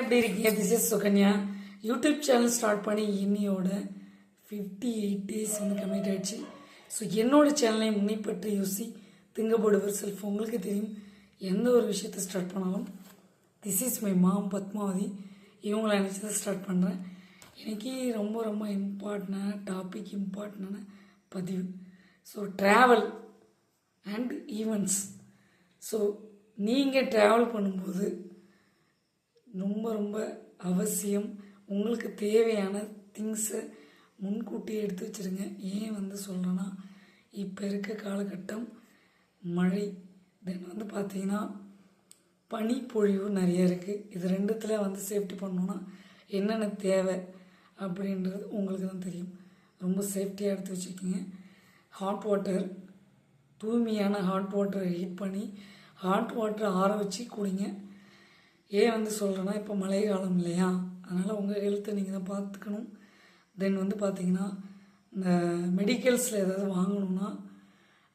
எப்படி இருக்கீங்க? This is Sukanya. YouTube channel start பண்ணி இன்னியோட ஃபிஃப்டி எயிட் டேஸ் வந்து கம்ப்ளீட் ஆயிடுச்சு. ஸோ என்னோட சேனலை முன்னைப்பற்றி யோசி திங்கப்படுவர் செல்ஃப் உங்களுக்கு தெரியும். எந்த ஒரு விஷயத்தை ஸ்டார்ட் பண்ணாலும் this is my mom Padmavathi. இவங்களை நினச்சி தான் ஸ்டார்ட் பண்ணுறேன் எனக்கு ரொம்ப ரொம்ப இம்பார்ட்டண்டான டாபிக் இம்பார்ட்டண்டான பதிவு. So travel and events so நீங்கள் ட்ராவல் பண்ணும்போது ரொம்ப ரொம்ப அவசியம். உங்களுக்கு தேவையான திங்ஸை முன்கூட்டியே எடுத்து வச்சுருங்க. ஏன் வந்து சொல்கிறேன்னா இப்போ இருக்க காலகட்டம் மழை தென் வந்து பார்த்தீங்கன்னா பனிப்பொழிவு நிறைய இருக்குது இது ரெண்டுத்தில் வந்து சேஃப்டி பண்ணணுன்னா என்னென்ன தேவை அப்படின்றது உங்களுக்கு தான் தெரியும். ரொம்ப சேஃப்டியாக எடுத்து வச்சுக்கிங்க ஹாட் வாட்டர் தூய்மையான ஹாட் வாட்டரை ஹீட் பண்ணி ஹாட் வாட்டரை ஆற வச்சு குடிங்க. ஏன் வந்து சொல்கிறேன்னா இப்போ மழை காலம் இல்லையா? அதனால் உங்கள் ஹெல்த்தை நீங்கள் தான் பார்த்துக்கணும். தென் வந்து பார்த்தீங்கன்னா இந்த மெடிக்கல்ஸில் ஏதாவது வாங்கணும்னா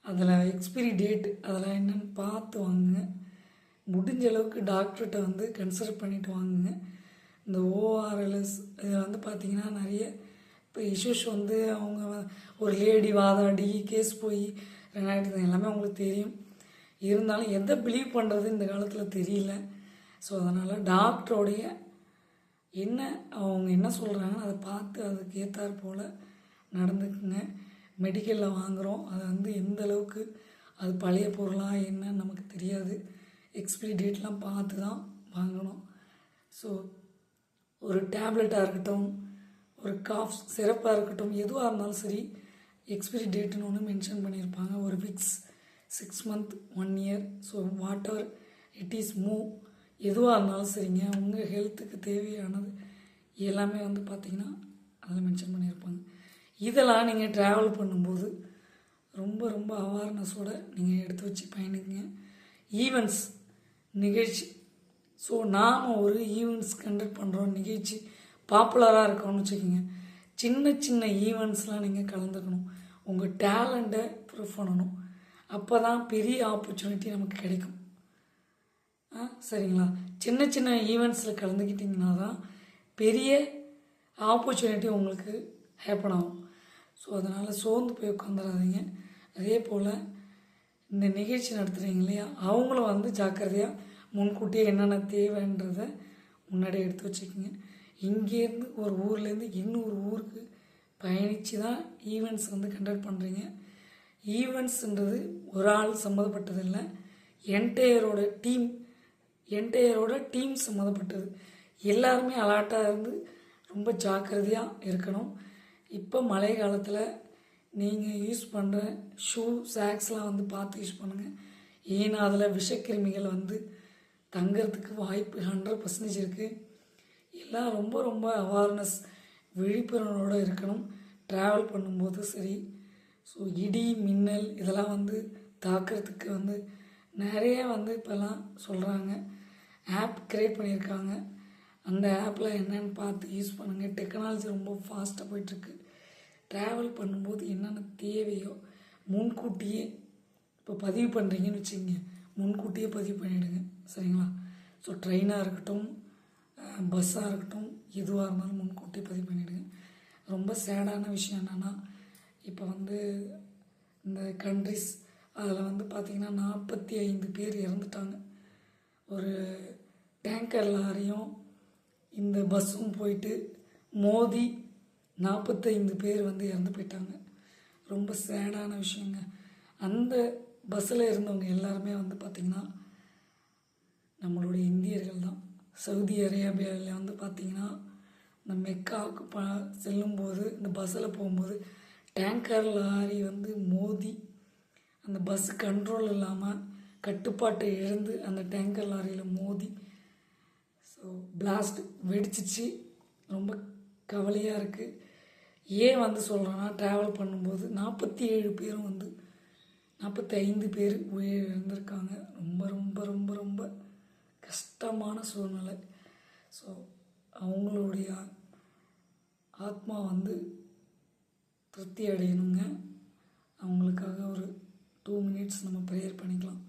அதில் எக்ஸ்பிரி டேட் அதெல்லாம் என்னென்னு பார்த்து வாங்குங்க. முடிஞ்ச அளவுக்கு டாக்டர்கிட்ட வந்து கன்சல்ட் பண்ணிவிட்டு வாங்குங்க. இந்த ஓஆர்எல்எஸ் இதில் வந்து பார்த்திங்கன்னா நிறைய இப்போ இஷ்யூஸ் வந்து அவங்க ஒரு லேடி வாதாடி கேஸ் போய் ரெண்டாயிரத்து எல்லாமே அவங்களுக்கு தெரியும். இருந்தாலும் எதை பிலீவ் பண்ணுறது இந்த காலத்தில் தெரியல. ஸோ அதனால் டாக்டரோடைய என்ன அவங்க என்ன சொல்கிறாங்க அதை பார்த்து அதுக்கு ஏற்றாற் போல் நடந்துக்குங்க. மெடிக்கலில் வாங்குகிறோம் அது வந்து எந்த அளவுக்கு அது பழைய பொருளாக என்னன்னு நமக்கு தெரியாது. எக்ஸ்பிரி டேட்லாம் பார்த்து தான் வாங்கணும். ஸோ ஒரு டேப்லெட்டாக இருக்கட்டும் ஒரு காஃப் சிறப்பாக இருக்கட்டும் எதுவாக இருந்தாலும் சரி எக்ஸ்பிரி டேட்டுன்னு ஒன்று மென்ஷன் பண்ணியிருப்பாங்க. ஒரு weeks six month one year so whatever it is move எதுவாக இருந்தாலும் சரிங்க. உங்கள் ஹெல்த்துக்கு தேவையானது எல்லாமே வந்து பார்த்தீங்கன்னா அதில் மென்ஷன் பண்ணியிருப்பாங்க. இதெல்லாம் நீங்கள் ட்ராவல் பண்ணும்போது ரொம்ப ரொம்ப அவேர்னஸோடு நீங்கள் எடுத்து வச்சு பயணிங்க. ஈவெண்ட்ஸ் நிகழ்ச்சி. ஸோ நாம் ஒரு ஈவெண்ட்ஸ் கண்டக்ட் பண்ணுறோம் நிகழ்ச்சி பாப்புலராக இருக்கோம்னு வச்சுக்கோங்க. சின்ன சின்ன ஈவெண்ட்ஸ்லாம் நீங்கள் கலந்துக்கணும். உங்கள் டேலண்ட்டை ப்ரூவ் பண்ணணும். அப்போ தான் பெரிய ஆப்பர்ச்சுனிட்டி நமக்கு கிடைக்கும். சரிங்களா. சின்ன சின்ன ஈவெண்ட்ஸில் கலந்துக்கிட்டிங்கன்னா தான் பெரிய ஆப்பர்ச்சுனிட்டி உங்களுக்கு ஹேப்பன் ஆகும். ஸோ அதனால் சோர்ந்து போய் உட்காந்துடாதீங்க அதே போல் இந்த நிகழ்ச்சி நடத்துகிறீங்க இல்லையா அவங்களும் வந்து ஜாக்கிரதையாக முன்கூட்டியே என்னென்ன தேவைன்றதை முன்னாடியே எடுத்து வச்சுக்கோங்க. இங்கேருந்து ஒரு ஊர்லேருந்து இன்னொரு ஊருக்கு பயணித்து தான் ஈவெண்ட்ஸ் வந்து கண்டக்ட் பண்ணுறீங்க ஈவெண்ட்ஸுன்றது ஒரு ஆள் சம்மந்தப்பட்டதில்லை. என்டையரோட டீம் என்டையரோட டீம் சம்மந்தப்பட்டது. எல்லாருமே அலாட்டாக இருந்து ரொம்ப ஜாக்கிரதையாக இருக்கணும். இப்போ மழை காலத்தில் நீங்கள் யூஸ் பண்ணுற ஷூ சாக்ஸ்லாம் வந்து பார்த்து யூஸ் பண்ணுங்கள் ஏன்னா அதில் விஷக்கிருமிகள் வந்து தங்கிறதுக்கு வாய்ப்பு ஹண்ட்ரட் பர்சன்டேஜ் இருக்குது எல்லாம் ரொம்ப ரொம்ப அவேர்னஸ் விழிப்புணர்வோடு இருக்கணும். ட்ராவல் பண்ணும்போது சரி. ஸோ இடி மின்னல் இதெல்லாம் வந்து தாக்கிறதுக்கு வந்து நிறைய வந்து இப்போல்லாம் சொல்கிறாங்க ஆப் க்ரியேட் பண்ணியிருக்காங்க. அந்த ஆப்பில் என்னென்னு பார்த்து யூஸ் பண்ணுங்கள் டெக்னாலஜி ரொம்ப ஃபாஸ்ட்டாக போயிட்டுருக்கு. ட்ராவல் பண்ணும்போது என்னென்ன தேவையோ முன்கூட்டியே இப்போ பதிவு பண்ணுறீங்கன்னு வச்சுக்கோங்க. முன்கூட்டியே பதிவு பண்ணிவிடுங்க சரிங்களா? ஸோ ட்ரெயினாக இருக்கட்டும் பஸ்ஸாக இருக்கட்டும் எதுவாக இருந்தாலும் முன்கூட்டியே பதிவு பண்ணிவிடுங்க ரொம்ப சேடான விஷயம் என்னென்னா இப்போ வந்து இந்த கண்ட்ரிஸ் அதில் வந்து பார்த்திங்கன்னா நாற்பத்தி ஐந்து பேர் இறந்துட்டாங்க. ஒரு டேங்கர் லாரியும் இந்த பஸ்ஸும் போயிட்டு மோதி நாற்பத்தைந்து பேர் வந்து இறந்து போயிட்டாங்க. ரொம்ப சேடான விஷயங்க. அந்த பஸ்ஸில் இருந்தவங்க எல்லாருமே வந்து பார்த்திங்கன்னா நம்மளுடைய இந்தியர்கள் தான். சவுதி அரேபியாவில் வந்து பார்த்திங்கன்னா இந்த மெக்காவுக்கு ப செல்லும்போது இந்த பஸ்ஸில் போகும்போது டேங்கர் லாரி வந்து மோதி அந்த பஸ் கண்ட்ரோல் இல்லாமல் கட்டுப்பாட்டை இழந்து அந்த டேங்கர் லாரியில் மோதி ஸோ பிளாஸ்ட் வெடிச்சிச்சு. ரொம்ப கவலையாக இருக்குது ஏன் வந்து சொல்கிறேன்னா ட்ராவல் பண்ணும்போது நாற்பத்தி ஏழு பேரும் வந்து நாற்பத்தி ஐந்து பேர் உயிர் ரொம்ப ரொம்ப ரொம்ப ரொம்ப கஷ்டமான சூழ்நிலை. ஸோ அவங்களுடைய ஆத்மா வந்து திருப்தி அடையணுங்க. அவங்களுக்காக ஒரு டூ மினிட்ஸ் நம்ம ப்ரேயர் பண்ணிக்கலாம்.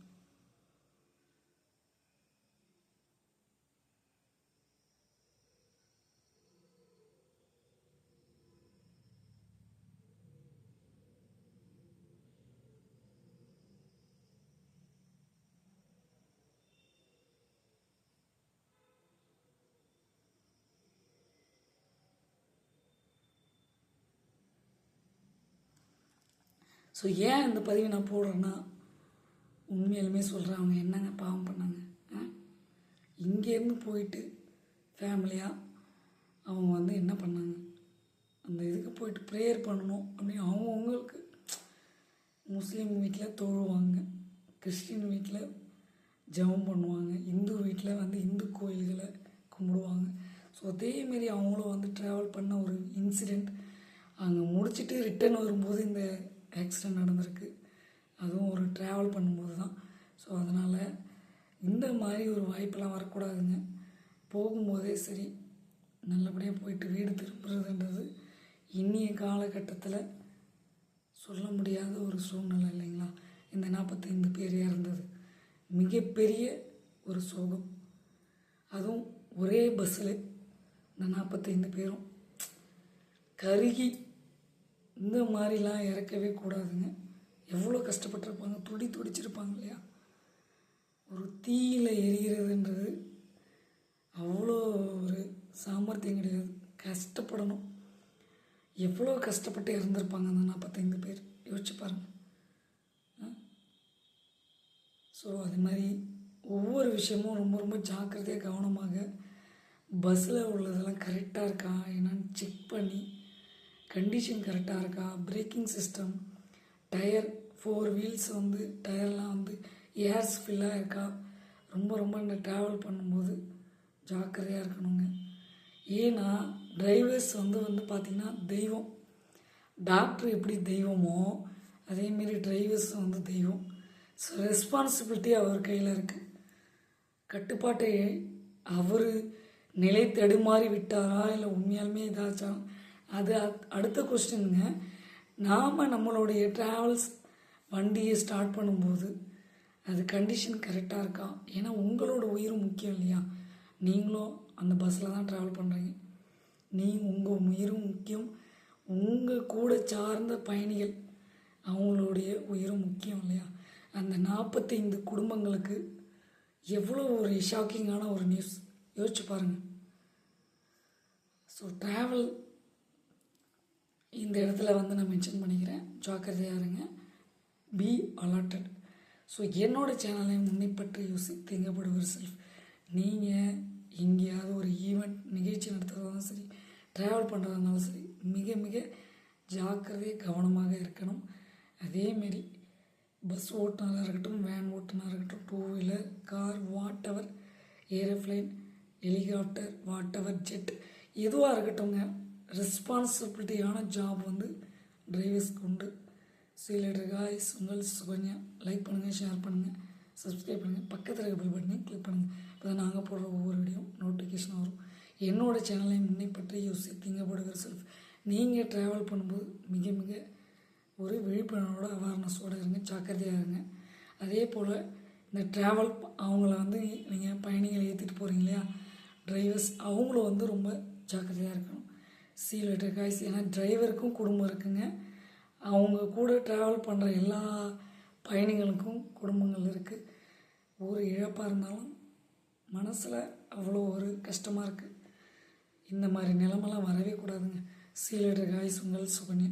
ஸோ ஏன் இந்த பதிவை நான் போடுறேன்னா உண்மையாலுமே சொல்கிறேன் அவங்க என்னங்க பாவம் பண்ணாங்க ஆ? இங்கேருந்து போயிட்டு ஃபேமிலியாக அவங்க வந்து என்ன பண்ணாங்க அந்த இதுக்கு போயிட்டு ப்ரேயர் பண்ணணும் அப்படின்னு அவங்கவுங்களுக்கு முஸ்லீம் வீட்டில் தொழுவாங்க கிறிஸ்டின் வீட்டில் ஜெபம் பண்ணுவாங்க இந்து வீட்டில் வந்து இந்து கோயில்களை கும்பிடுவாங்க ஸோ அதேமாரி அவங்களும் வந்து ட்ராவல் பண்ண ஒரு இன்சிடெண்ட் அங்கே முடிச்சுட்டு ரிட்டர்ன் வரும்போது இந்த ஆக்சிடெண்ட் நடந்திருக்கு. அதுவும் ஒரு ட்ராவல் பண்ணும்போது தான். ஸோ அதனால் இந்த மாதிரி ஒரு வாய்ப்பெல்லாம் வரக்கூடாதுங்க. போகும்போதே சரி நல்லபடியாக போயிட்டு வீடு திரும்புறதுன்றது இன்றைய காலகட்டத்தில் சொல்ல முடியாத ஒரு சூழ்நிலை இல்லைங்களா? இந்த நாற்பத்தைந்து பேர் இறந்தது மிகப்பெரிய ஒரு சோகம். அதுவும் ஒரே பஸ்ஸில் இந்த நாற்பத்தைந்து பேரும் கருகி இந்த மாதிரிலாம் இறக்கவே கூடாதுங்க. எவ்வளோ கஷ்டப்பட்டிருப்பாங்க. துடி துடிச்சிருப்பாங்க இல்லையா? ஒரு தீயில எரிகிறதுன்றது அவ்வளோ ஒரு சாமர்த்தியம் கிடையாது. கஷ்டப்படணும். எவ்வளோ கஷ்டப்பட்டு இறந்துருப்பாங்க அந்த நாற்பத்தைந்து பேர்? யோசிச்சு பாருங்கள் ஸோ அது மாதிரி ஒவ்வொரு விஷயமும் ரொம்ப ரொம்ப ஜாக்கிரதையாக கவனமாக பஸ்ஸில் உள்ளதெல்லாம் கரெக்டாக இருக்கா? என்னன்னு செக் பண்ணி கண்டிஷன் கரெக்டாக இருக்கா? Braking system tyre four wheels வந்து டயர்லாம் வந்து ஏர்ஸ் ஃபில்லாக இருக்கா? ரொம்ப ரொம்ப இந்த ட்ராவல் பண்ணும்போது ஜாக்கிரதையாக இருக்கணுங்க. ஏன்னா டிரைவர்ஸ் வந்து வந்து பார்த்திங்கன்னா தெய்வம். டாக்டர் எப்படி தெய்வமோ அதேமாரி டிரைவர்ஸ் வந்து தெய்வம். ஸோ ரெஸ்பான்சிபிலிட்டி அவர் கையில் இருக்குது கட்டுப்பாட்டை அவர் நிலை தடுமாறி விட்டாரா? இல்லை உண்மையாலுமே ஏதாச்சும் அது அடுத்த கொஸ்டினுங்க நாம் நம்மளுடைய ட்ராவல்ஸ் வண்டியை ஸ்டார்ட் பண்ணும்போது அது கண்டிஷன் கரெக்டாக இருக்கா? ஏன்னா உங்களோட உயிரும் முக்கியம் இல்லையா? நீங்களும் அந்த பஸ்ஸில் தான் ட்ராவல் பண்ணுறீங்க நீ உங்கள் உயிரும் முக்கியம். உங்கள் கூட சார்ந்த பயணிகள் அவங்களுடைய உயிரும் முக்கியம் இல்லையா? அந்த நாற்பத்தைந்து குடும்பங்களுக்கு எவ்வளோ ஒரு ஷாக்கிங்கான ஒரு நியூஸ் யோசிச்சு பாருங்கள் ஸோ ட்ராவல் இந்த இடத்துல வந்து நான் மென்ஷன் பண்ணிக்கிறேன். ஜாக்கிரதையாக இருங்க. பி அலாட்டட் ஸோ என்னோடய சேனலை முன்னை பற்றி யோசி திங்கப்படுவர் செல்ஃப் நீங்கள் எங்கேயாவது ஒரு ஈவெண்ட் நிகழ்ச்சி நடத்துகிறதாலும் சரி ட்ராவல் பண்ணுறதுனாலும் சரி மிக மிக ஜாக்கிரதை கவனமாக இருக்கணும். அதேமாரி பஸ் ஓட்டுநராக இருக்கட்டும் வேன் ஓட்டுனராக இருக்கட்டும் two wheeler car whatever aeroplane helicopter whatever jet எதுவாக இருக்கட்டும்ங்க ரெஸ்பான்சிபிலிட்டியான ஜாப் வந்து டிரைவர்ஸ்க்கு உண்டு. சீலர் காய்ஸ் உங்கள் சுகன்யா. லைக் பண்ணுங்கள் ஷேர் பண்ணுங்கள் சப்ஸ்கிரைப் பண்ணுங்கள் பக்கத்தில் இருக்க பெல் பட்டனை கிளிக் பண்ணுங்கள் இப்போ தான் நாங்கள் போடுற ஒவ்வொரு வீடியோ நோட்டிஃபிகேஷன் வரும். என்னோட சேனலை முன்னே பற்றி யோசி திங்கப்படுகிற செல்ஃப் நீங்கள் ட்ராவல் பண்ணும்போது மிக மிக ஒரு விழிப்புணர்வோட அவேர்னஸோடு இருங்க ஜாக்கிரதையாக இருங்க. அதே போல் இந்த ட்ராவல் அவங்கள வந்து நீங்கள் பயணிகளை ஏற்றிட்டு போகிறீங்க இல்லையா? டிரைவர்ஸ் அவங்களும் வந்து ரொம்ப ஜாக்கிரதையாக இருக்கணும். சீல் லெட்டர் காய்ஸ் ஏன்னா டிரைவருக்கும் குடும்பம் இருக்குங்க. அவங்க கூட ட்ராவல் பண்ணுற எல்லா பயணிகளுக்கும் குடும்பங்கள் இருக்குது ஒரு இழப்பாக இருந்தாலும் மனசில் அவ்வளோ ஒரு கஷ்டமாக இருக்குது இந்த மாதிரி நிலமெல்லாம் வரவே கூடாதுங்க. சீல் லெட்டர் காய்ஸ் உங்கள் சுகன்யா.